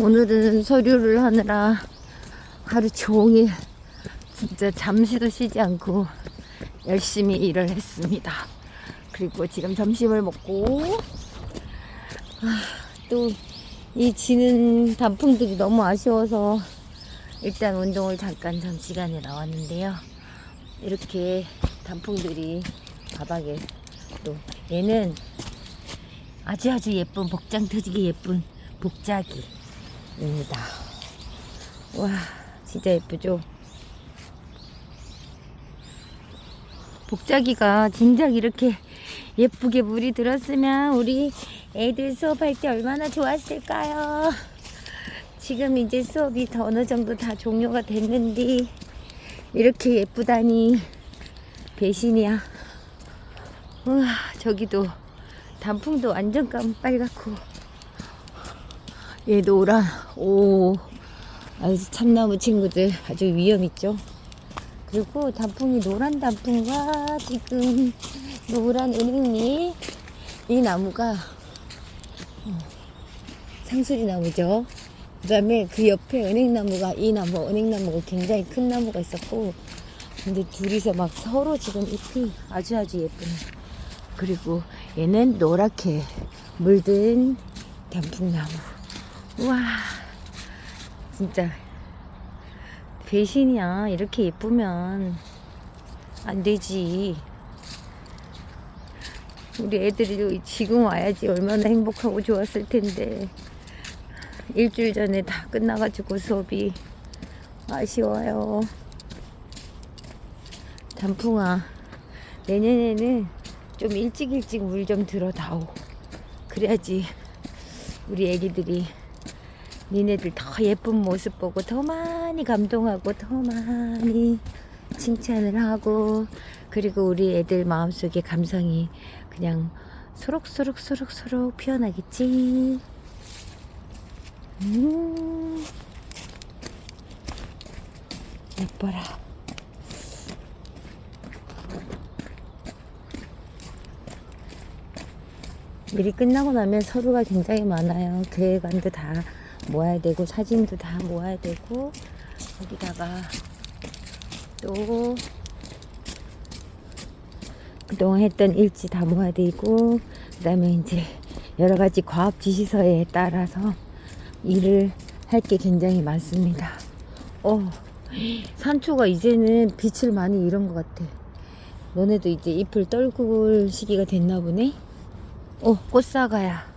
오늘은 서류를 하느라 하루 종일 진짜 잠시도 쉬지 않고 열심히 일을 했습니다. 그리고 지금 점심을 먹고 또이 지는 단풍들이 너무 아쉬워서 일단 운동을 잠깐 잠시간에 나왔는데요. 이렇게 단풍들이 바닥에 또 얘는 아주 아주 예쁜 복장 터지게 예쁜 복자기 입니다. 와 진짜 예쁘죠? 복자기가 진작 이렇게 예쁘게 물이 들었으면 우리 애들 수업할 때 얼마나 좋았을까요? 지금 이제 수업이 더 어느 정도 다 종료가 됐는데 이렇게 예쁘다니 배신이야. 우와 저기도 단풍도 완전 깜빨갛고 얘 노란 오 아주 참나무 친구들 아주 위험 있죠. 그리고 단풍이 노란 단풍과 지금 노란 은행잎 이 나무가 어, 상수리 나무죠. 그 다음에 그 옆에 은행나무가 이 나무 은행나무가 굉장히 큰 나무가 있었고 근데 둘이서 막 서로 지금 잎이 아주 아주 예쁘네. 그리고 얘는 노랗게 물든 단풍나무. 우와 진짜 배신이야. 이렇게 예쁘면 안 되지. 우리 애들이 지금 와야지 얼마나 행복하고 좋았을 텐데. 일주일 전에 다 끝나가지고 수업이 아쉬워요. 단풍아, 내년에는 좀 일찍 일찍 물 좀 들어 다오. 그래야지 우리 애기들이 니네들 더 예쁜 모습 보고 더 많이 감동하고 더 많이 칭찬을 하고 그리고 우리 애들 마음속에 감성이 그냥 소록소록소록소록 피어나겠지. 음, 예뻐라. 일이 끝나고 나면 서류가 굉장히 많아요. 계획안도 다 모아야 되고 사진도 다 모아야 되고 거기다가 또 그동안 했던 일지 다 모아야 되고 그 다음에 이제 여러 가지 과학 지시서에 따라서 일을 할 게 굉장히 많습니다. 어, 산초가 이제는 빛을 많이 잃은 것 같아. 너네도 이제 잎을 떨굴 시기가 됐나 보네. 어, 꽃사과야.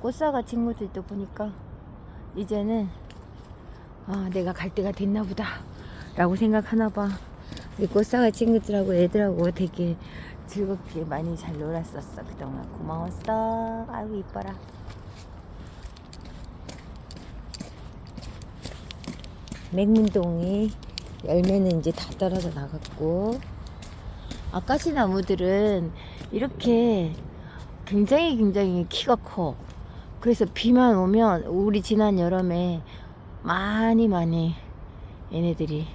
꽃사과 친구들도 보니까 이제는 아, 내가 갈 때가 됐나 보다. 라고 생각하나 봐. 꽃사과 친구들하고 애들하고 되게 즐겁게 많이 잘 놀았었어. 그동안 고마웠어. 아유, 이뻐라. 맹문동이 열매는 이제 다 떨어져 나갔고 아까시 나무들은 이렇게 굉장히 굉장히 키가 커. 그래서 비만 오면 우리 지난 여름에 많이 많이 얘네들이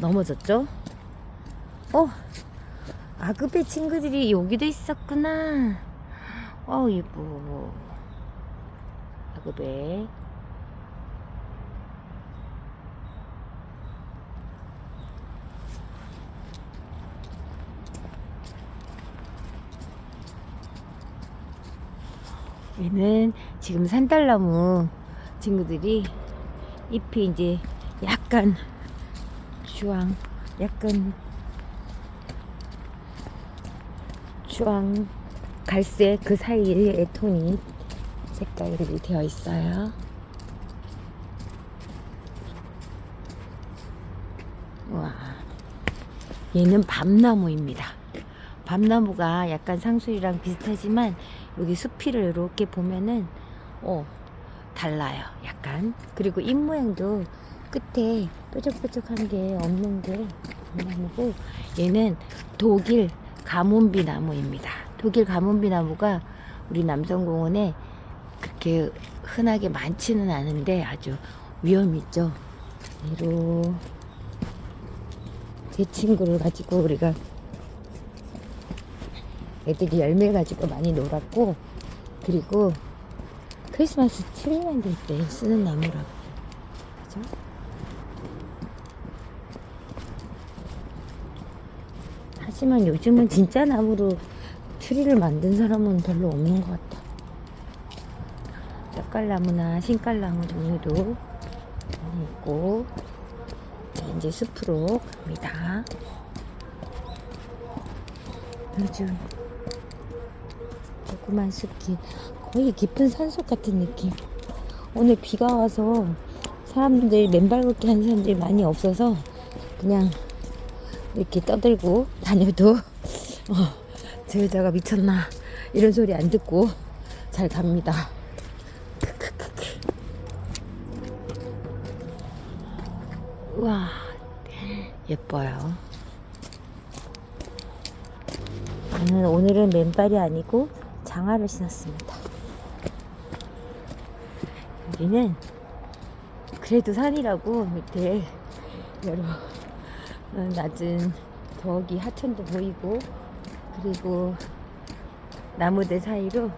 넘어졌죠? 어, 아급의 친구들이 여기도 있었구나. 어, 예뻐. 아급의. 얘는 지금 산딸나무 친구들이 잎이 이제 약간 주황, 약간 주황, 갈색 그 사이에 톤이 색깔이 되어 있어요. 와, 얘는 밤나무입니다. 밤나무가 약간 상수리랑 비슷하지만 여기 수피를 이렇게 보면은 어 달라요 약간. 그리고 잎 모양도 끝에 뾰족뾰족한 게 없는 게 밤나무고 얘는 독일 가문비 나무입니다. 독일 가문비 나무가 우리 남성공원에 그렇게 흔하게 많지는 않은데 아주 위험 있죠. 얘로 제 친구를 가지고 우리가 애들이 열매 가지고 많이 놀았고 그리고 크리스마스 트리 만들 때 쓰는 나무라고. 그죠? 하지만 요즘은 진짜 나무로 트리를 만든 사람은 별로 없는 것 같아. 젓갈나무나 신갈나무 종류도 많이 있고. 자, 이제 숲으로 갑니다. 요즘 조그만 숲길 거의 깊은 산속 같은 느낌. 오늘 비가 와서 사람들이 맨발 걷기 하는 사람들이 많이 없어서 그냥 이렇게 떠들고 다녀도 어, 저 여자가 미쳤나 이런 소리 안 듣고 잘 갑니다. 크크크크. 우와 예뻐요. 저는 오늘은 맨발이 아니고 장화를 신었습니다. 여기는 그래도 산이라고 밑에 여러 어, 낮은 벽이 하천도 보이고 그리고 나무들 사이로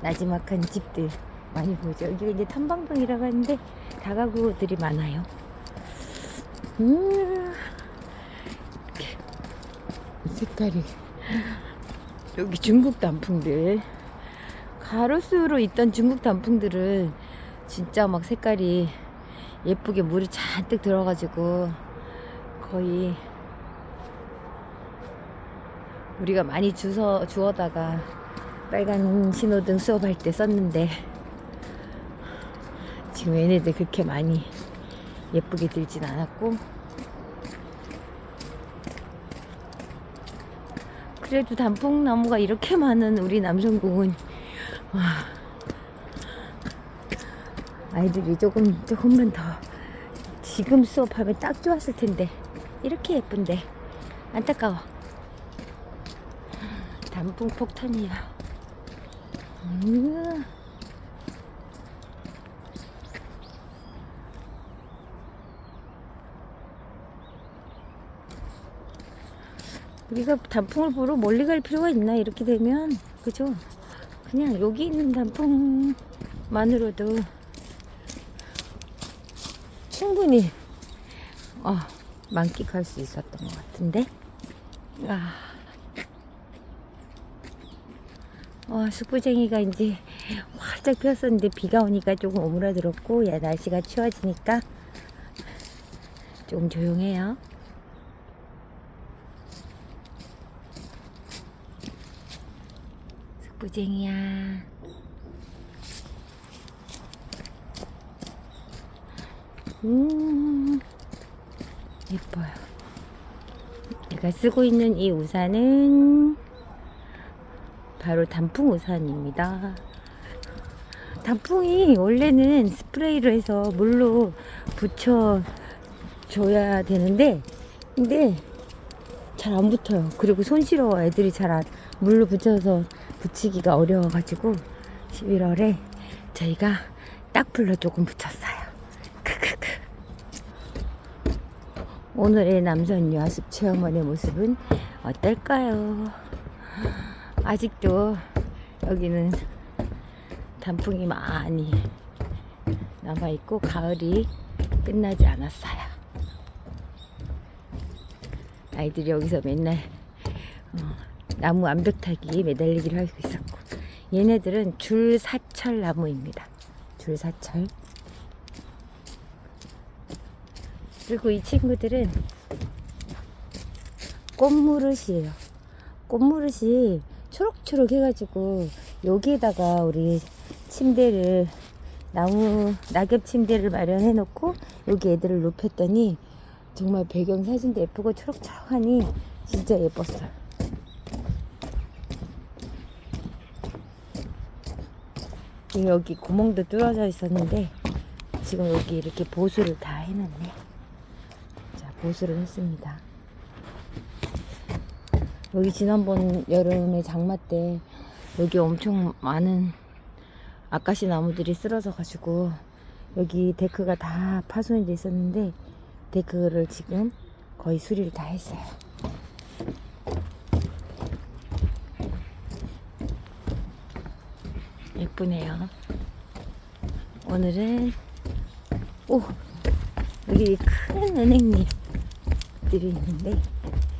나지막한 집들 많이 보죠. 여기가 이제 탐방동이라고 하는데 다가구들이 많아요. 음, 색깔이 여기 중국 단풍들. 가로수로 있던 중국 단풍들은 진짜 막 색깔이 예쁘게 물이 잔뜩 들어가지고 거의 우리가 많이 주서 주워다가 빨간 신호등 수업할 때 썼는데 지금 얘네들 그렇게 많이 예쁘게 들진 않았고 그래도 단풍나무가 이렇게 많은 우리 남성공은 와, 아이들이 조금 조금만 더 지금 수업하면 딱 좋았을 텐데. 이렇게 예쁜데. 안타까워. 단풍 폭탄이야. 음. 우리가 단풍을 보러 멀리 갈 필요가 있나 이렇게 되면 그죠 그냥 여기 있는 단풍만으로도 충분히 어, 만끽할 수 있었던 것 같은데 아. 와, 숙부쟁이가 이제 활짝 피었었는데 비가 오니까 조금 오므라들었고 야 날씨가 추워지니까 조금 조용해요. 숙부쟁이야. 음, 예뻐요. 제가 쓰고 있는 이 우산은 바로 단풍 우산입니다. 단풍이 원래는 스프레이로 해서 물로 붙여 줘야 되는데, 근데 잘 안 붙어요. 그리고 손시러워 애들이 잘 안, 물로 붙여서 붙이기가 어려워가지고 11월에 저희가 딱풀로 조금 붙였어요. 크크크. 오늘의 남선 유아숲 체험원의 모습은 어떨까요? 아직도 여기는 단풍이 많이 남아있고 가을이 끝나지 않았어요. 아이들이 여기서 맨날 어, 나무 암벽타기 매달리기를 하고 있었고 얘네들은 줄사철 나무입니다. 줄사철. 그리고 이 친구들은 꽃무릇이에요. 꽃무릇이 초록초록 해가지고 여기에다가 우리 침대를 나무 낙엽 침대를 마련해 놓고 여기 애들을 눕혔더니 정말 배경 사진도 예쁘고 초록초록하니 진짜 예뻤어요. 여기 구멍도 뚫어져 있었는데 지금 여기 이렇게 보수를 다 해놨네. 자 보수를 했습니다. 여기 지난번 여름에 장마 때 여기 엄청 많은 아카시 나무들이 쓰러져 가지고 여기 데크가 다 파손이 돼 있었는데 데크를 지금 거의 수리를 다 했어요. 예쁘네요. 오늘은 오 여기 큰 은행잎들이 있는데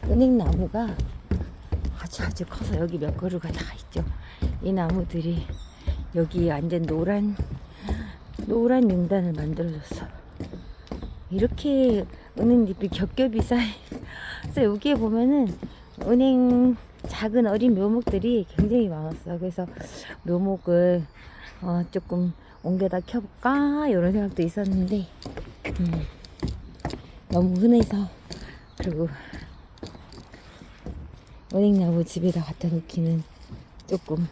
은행나무가 아주 아주 커서 여기 몇 그루가 다 있죠. 이 나무들이 여기 완전 노란 노란 용단을 만들어줬어. 이렇게 은행잎이 겹겹이 쌓여. 그래서 여기에 보면은 은행 작은 어린 묘목들이 굉장히 많았어요. 그래서 묘목을 어, 조금 옮겨다 켜볼까 이런 생각도 있었는데 음, 너무 흔해서 그리고 은행나무 집에다 갖다 놓기는 조금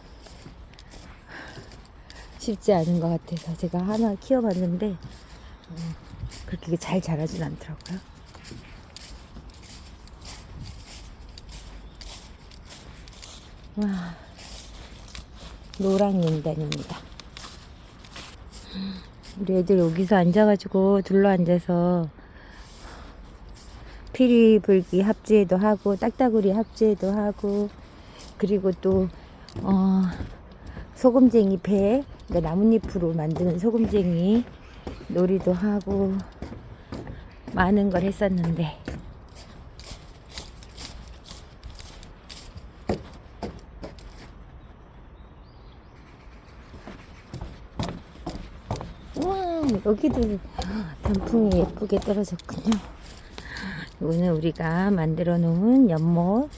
쉽지 않은 것 같아서 제가 하나 키워봤는데 음, 그렇게 잘 자라진 않더라고요. 와, 노랑 연단입니다. 우리 애들 여기서 앉아가지고 둘러 앉아서 피리 불기 합주에도 하고 딱따구리 합주에도 하고 그리고 또 어, 소금쟁이 배 그러니까 나뭇잎으로 만드는 소금쟁이 놀이도 하고 많은 걸 했었는데 와 여기도 단풍이 예쁘게 떨어졌군요. 이거는 우리가 만들어 놓은 연못.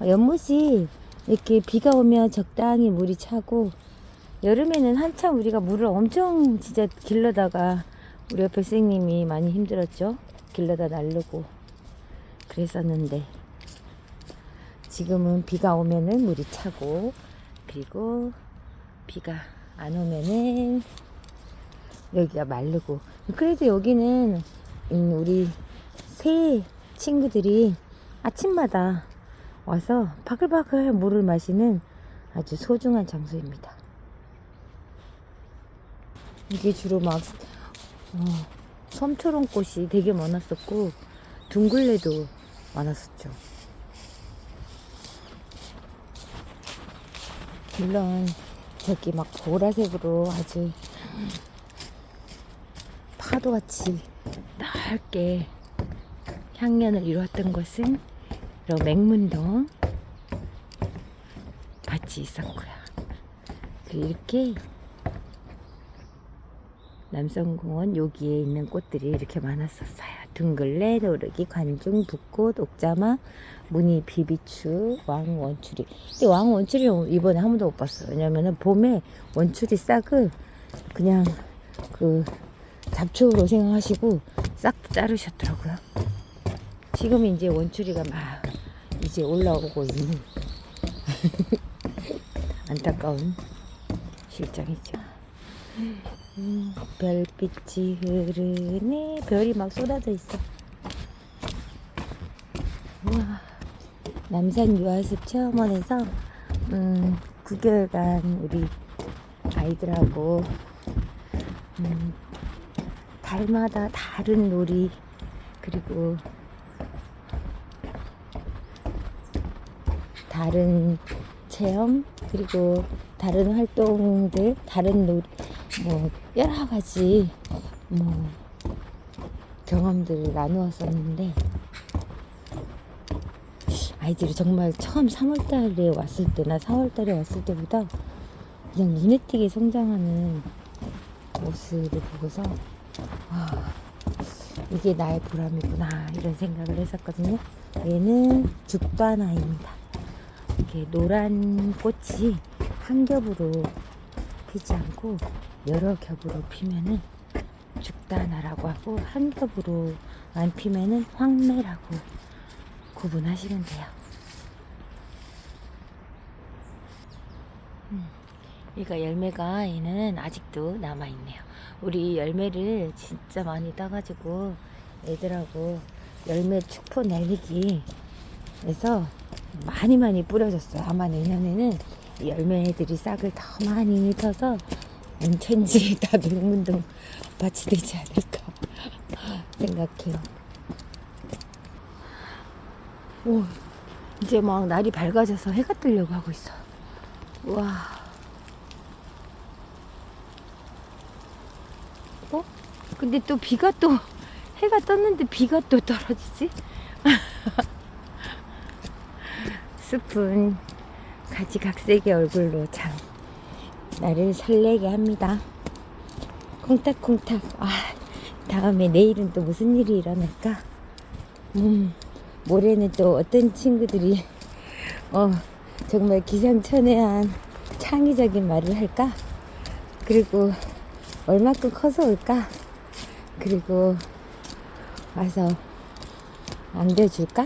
어, 연못이 이렇게 비가 오면 적당히 물이 차고 여름에는 한참 우리가 물을 엄청 진짜 길러다가 우리 옆에 선생님이 많이 힘들었죠. 길러다 날르고 그랬었는데 지금은 비가 오면은 물이 차고 그리고 비가 안 오면은 여기가 마르고 그래도 여기는 음, 우리 새 친구들이 아침마다 와서 바글바글 물을 마시는 아주 소중한 장소입니다. 이게 주로 막 어, 섬초롱 꽃이 되게 많았었고 둥글레도 많았었죠. 물론 저기 막 보라색으로 아주 파도같이 넓게 향연을 이루었던 것은 이런 맹문동 밭이 있었고요. 이렇게 남성공원 여기에 있는 꽃들이 이렇게 많았었어요. 둥글레, 노르기, 관중, 붓꽃, 옥자마, 무늬, 비비추, 왕원추리. 근데 왕원추리 이번에 한 번도 못 봤어요. 왜냐면은 봄에 원추리 싹을 그냥 그 잡초로 생각하시고 싹 자르셨더라고요. 지금 이제 원추리가 막 이제 올라오고 있는 안타까운 실정이죠. 음, 별빛이 흐르네. 별이 막 쏟아져 있어. 우와. 남산 유아숲 체험원에서 음, 9개월간 우리 아이들하고 음, 달마다 다른 놀이. 그리고 다른 체험 그리고 다른 활동들 다른 놀이 뭐 여러 가지 뭐 경험들을 나누었었는데 아이들이 정말 처음 3월달에 왔을 때나 4월달에 왔을 때보다 그냥 눈에 띄게 성장하는 모습을 보고서 와 이게 나의 보람이구나 이런 생각을 했었거든요. 얘는 죽반아입니다. 이렇게 노란 꽃이 한 겹으로 피지 않고 여러 겹으로 피면은 죽다나라고 하고 한 겹으로 안 피면은 황매라고 구분하시면 돼요. 이거 열매가 얘는 아직도 남아 있네요. 우리 열매를 진짜 많이 따가지고 애들하고 열매 축포 날리기 해서 많이 많이 뿌려졌어요. 아마 내년에는 이 열매들이 싹을 더 많이 터서 온천지 다 농문동 밭이 되지 않을까 생각해요. 오, 이제 막 날이 밝아져서 해가 뜨려고 하고 있어. 와. 어? 근데 또 비가 또 해가 떴는데 비가 또 떨어지지? 숲은 가지각색의 얼굴로 참 나를 설레게 합니다. 콩닥콩닥. 아, 다음에 내일은 또 무슨 일이 일어날까? 음, 모레는 또 어떤 친구들이 어 정말 기상천외한 창의적인 말을 할까? 그리고 얼마큼 커서 올까? 그리고 와서 안겨줄까?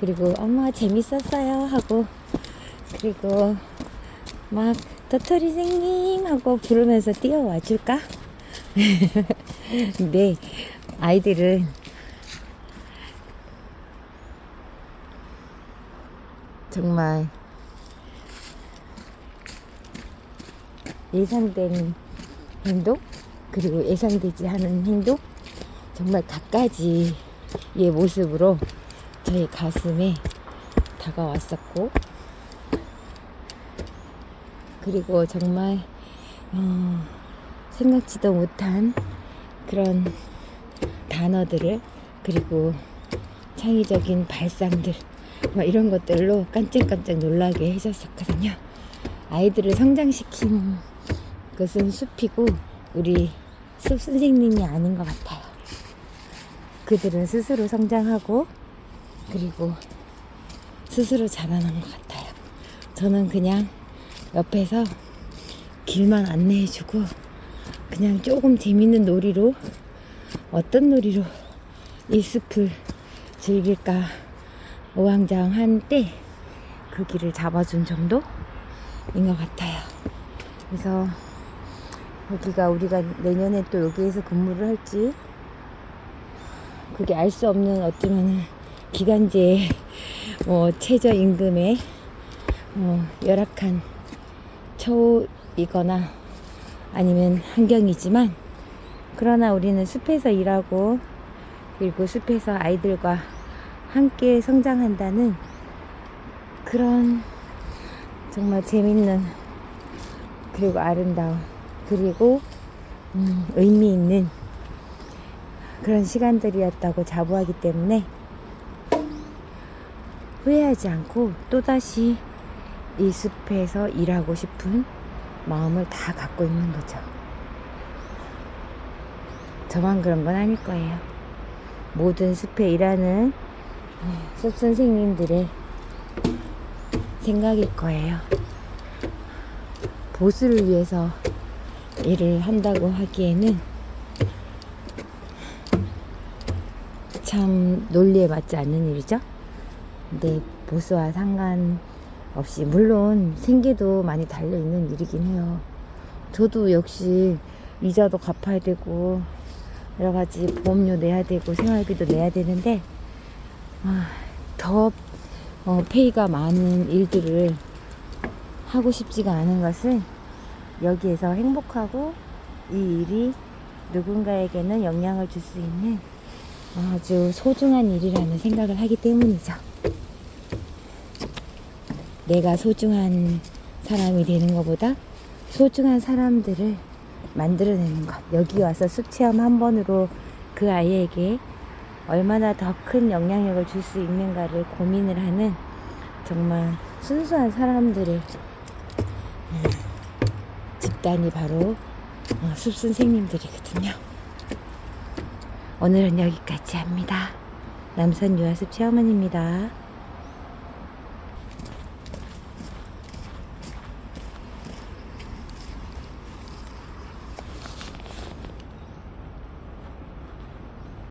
그리고 엄마 재밌었어요 하고 그리고 막 도토리 생님 하고 부르면서 뛰어와 줄까? 네 아이들은 정말 예상된 행동 그리고 예상되지 않은 행동 정말 갖가지의 모습으로 저희 가슴에 다가왔었고 그리고 정말 어, 생각지도 못한 그런 단어들을 그리고 창의적인 발상들 뭐 이런 것들로 깜짝깜짝 놀라게 해줬었거든요. 아이들을 성장시킨 것은 숲이고 우리 숲 선생님이 아닌 것 같아요. 그들은 스스로 성장하고 그리고 스스로 자라난 것 같아요. 저는 그냥 옆에서 길만 안내해주고 그냥 조금 재밌는 놀이로 어떤 놀이로 이 숲을 즐길까 오왕장한 때 그 길을 잡아준 정도인 것 같아요. 그래서 여기가 우리가 내년에 또 여기에서 근무를 할지 그게 알 수 없는 어쩌면 기간제 뭐 최저 임금의 어, 열악한 처우이거나 아니면 환경이지만 그러나 우리는 숲에서 일하고 그리고 숲에서 아이들과 함께 성장한다는 그런 정말 재밌는 그리고 아름다운 그리고 음, 의미 있는 그런 시간들이었다고 자부하기 때문에 후회하지 않고 또다시 이 숲에서 일하고 싶은 마음을 다 갖고 있는 거죠. 저만 그런 건 아닐 거예요. 모든 숲에 일하는 숲 선생님들의 생각일 거예요. 보수를 위해서 일을 한다고 하기에는 참 논리에 맞지 않는 일이죠. 근데 보수와 상관없이 물론 생계도 많이 달려 있는 일이긴 해요. 저도 역시 이자도 갚아야 되고 여러 가지 보험료 내야 되고 생활비도 내야 되는데 아, 더 어, 페이가 많은 일들을 하고 싶지가 않은 것은 여기에서 행복하고 이 일이 누군가에게는 영향을 줄 수 있는 아주 소중한 일이라는 생각을 하기 때문이죠. 내가 소중한 사람이 되는 것보다 소중한 사람들을 만들어내는 것. 여기 와서 숲 체험 한 번으로 그 아이에게 얼마나 더 큰 영향력을 줄 수 있는가를 고민을 하는 정말 순수한 사람들의 음, 집단이 바로 어, 숲 선생님들이거든요. 오늘은 여기까지 합니다. 남산 유아숲 체험원입니다.